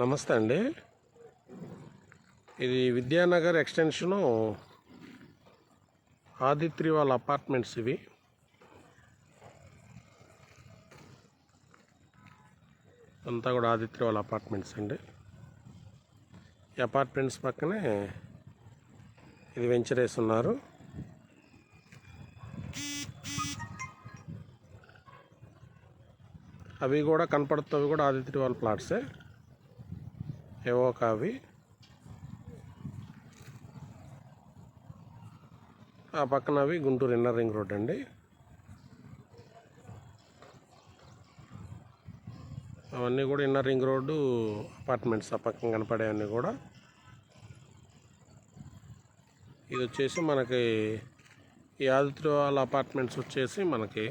నమస్తే అండి. ఇది విద్యానగర్ ఎక్స్టెన్షను ఆదిత్రి వాళ్ళ అపార్ట్మెంట్స్ ఇవి. అంతా కూడా ఆదిత్రి వాళ్ళ అపార్ట్మెంట్స్ అండి. ఈ అపార్ట్మెంట్స్ పక్కనే ఇది వెంచర్ వేస్తున్నారు అవి కూడా కనపడుతున్నవి కూడా ఆదిత్రి వాళ్ళ ప్లాట్సే. ఏవో కావి ఆ పక్కన అవి గుంటూరు ఇన్నర్ రింగ్ రోడ్ అండి. అవన్నీ కూడా ఇన్నర్ రింగ్ రోడ్డు అపార్ట్మెంట్స్ ఆ పక్కన కనపడేవన్నీ కూడా. ఇది వచ్చేసి మనకి ఈ వాళ్ళ అపార్ట్మెంట్స్ వచ్చేసి మనకి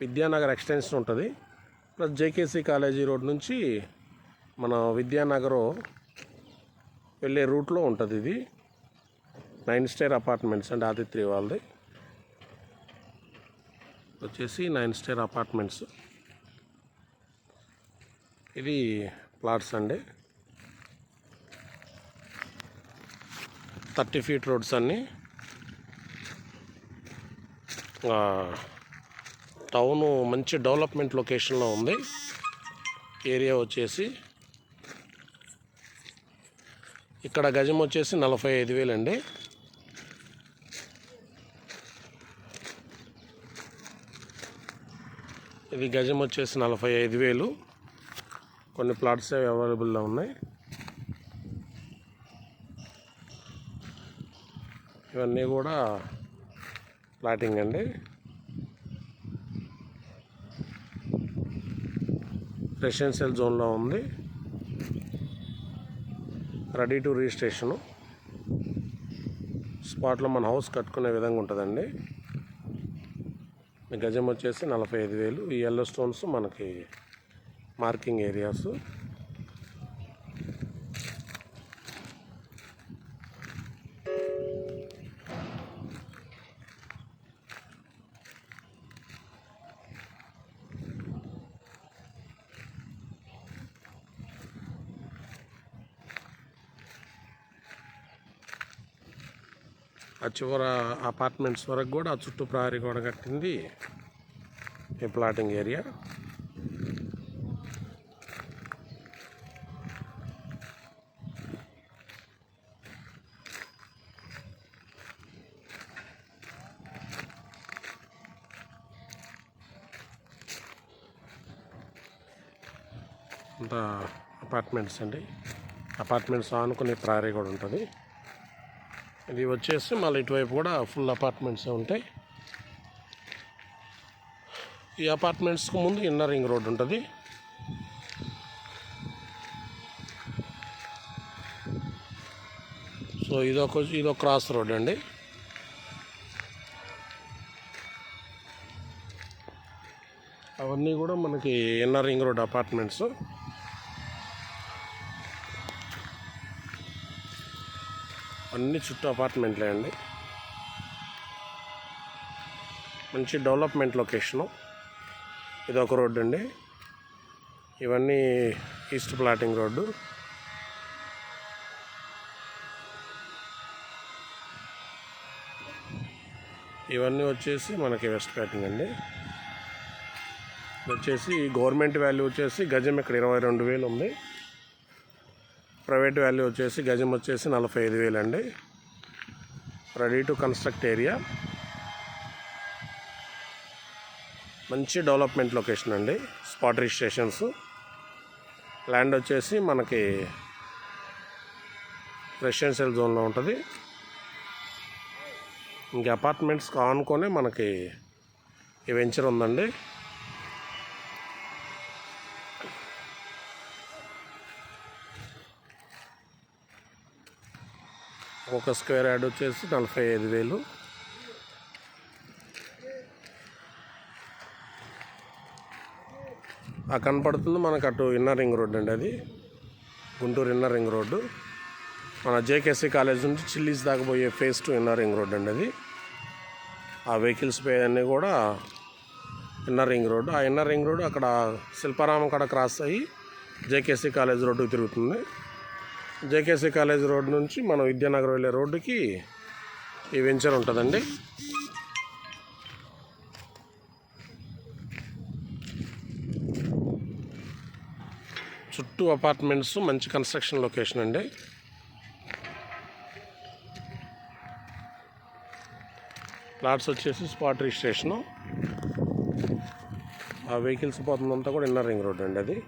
విద్యానగర్ ఎక్స్టెన్షన్ ఉంటుంది. ప్లస్ జేకేసీ కాలేజీ రోడ్ నుంచి మన విద్యానగర్ వెళ్ళే రూట్లో ఉంటుంది ఇది. నైన్ స్టేర్ అపార్ట్మెంట్స్ అండి ఆదిత్రి వాళ్ళది. వచ్చేసి నైన్ స్టేర్ అపార్ట్మెంట్స్ ఇది ప్లాట్స్ అండి. థర్టీ ఫీట్ రోడ్స్ అన్నీ. టౌన్ మంచి డెవలప్మెంట్ లొకేషన్లో ఉంది. ఏరియా వచ్చేసి ఇక్కడ గజం వచ్చేసి నలభై ఐదు వేలండి. ఇది గజం వచ్చేసి నలభై ఐదు వేలు. కొన్ని ప్లాట్స్ అవైలబుల్లో ఉన్నాయి. ఇవన్నీ కూడా ప్లాటింగ్ అండి. రెసిడెన్షియల్ జోన్లో ఉంది. Ready to registration. స్పాట్లో మన హౌస్ కట్టుకునే విధంగా ఉంటుందండి. మీ గజం వచ్చేసి నలభై ఐదు వేలు. ఈ ఎల్లో స్టోన్స్ మనకి మార్కింగ్ ఏరియాస్ ఆ చివర అపార్ట్మెంట్స్ వరకు కూడా ఆ చుట్టూ ప్రహరీ కూడా కట్టింది. ఈ ప్లాటింగ్ ఏరియా అంతా అపార్ట్మెంట్స్ అండి. అపార్ట్మెంట్స్ ఆనుకునే ప్రహరీ కూడా ఉంటుంది. ఇది వచ్చేసి మళ్ళీ ఇటువైపు కూడా ఫుల్ అపార్ట్మెంట్స్ ఉంటాయి. ఈ అపార్ట్మెంట్స్కి ముందు ఇన్నర్ రింగ్ రోడ్ ఉంటుంది. సో ఇదొక ఇదొక క్రాస్ రోడ్ అండి. అవన్నీ కూడా మనకి ఇన్నర్ రింగ్ రోడ్ అపార్ట్మెంట్స్. అన్ని చుట్టూ అపార్ట్మెంట్లే అండి. మంచి డెవలప్మెంట్ లొకేషను ఇది ఒక రోడ్డు అండి. ఇవన్నీ ఈస్ట్ ప్లాటింగ్ రోడ్డు. ఇవన్నీ వచ్చేసి మనకి వెస్ట్ ప్లాటింగ్ అండి. వచ్చేసి గవర్నమెంట్ వాల్యూ వచ్చేసి గజం ఇక్కడ ఇరవై రెండు వేలు ఉంది. ప్రైవేట్ వాల్యూ వచ్చేసి గజం వచ్చేసి నలభై ఐదు వేలు అండి. Ready to construct area. మంచి డెవలప్మెంట్ లొకేషన్ అండి. Spot registrations. ల్యాండ్ వచ్చేసి మనకి రెసిడెన్షియల్ జోన్లో ఉంటుంది. ఇంక అపార్ట్మెంట్స్ కానుకొని మనకి ఈ వెంచర్ ఉందండి. ఒక స్క్వేర్ యాడ్ వచ్చేసి నలభై ఐదు వేలు. ఆ కనపడుతుంది మనకు అటు ఇన్నర్ రింగ్ రోడ్ అండి అది. Guntur inner ring road. మన జేకేసీ కాలేజ్ నుంచి చిల్లీస్ దాకా పోయే phase two inner ring road అండి అది. ఆ వెహికల్స్ పే అన్నీ కూడా ఇన్నర్ రింగ్ రోడ్డు. ఆ ఇన్నర్ రింగ్ రోడ్డు అక్కడ శిల్పారామం కాడ క్రాస్ అయ్యి జేకేసీ కాలేజ్ రోడ్డుకు తిరుగుతుంది. జేకేసీ కాలేజ్ రోడ్ నుంచి మనం విద్యానగర్ వెళ్ళే రోడ్డుకి ఈ వెంచర్ ఉంటుందండి. చుట్టూ అపార్ట్మెంట్స్ మంచి కన్స్ట్రక్షన్ లొకేషన్ అండి. ప్లాట్స్ వచ్చేసి స్పాట్ రిజిస్ట్రేషను. ఆ వెహికల్స్ పోతుందంతా కూడా ఇన్నర్ రింగ్ రోడ్ అండి అది.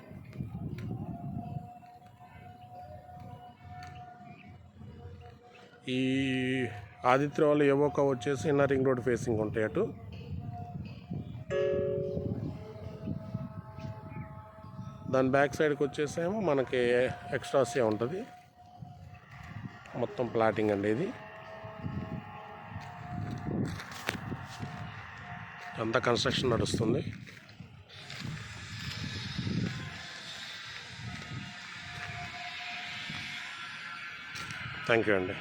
ఈ ఆదిత్య వాళ్ళు ఏవోక వచ్చేసి ఇన్నర్ రింగ్ రోడ్ ఫేసింగ్ ఉంటాయి అటు. దాని బ్యాక్ సైడ్కి వచ్చేసేమో మనకి ఎక్స్ట్రాసియా ఉంటుంది. మొత్తం ప్లాటింగ్ అండి ఇది. అంతా కన్స్ట్రక్షన్ నడుస్తుంది. థ్యాంక్ యూ అండి.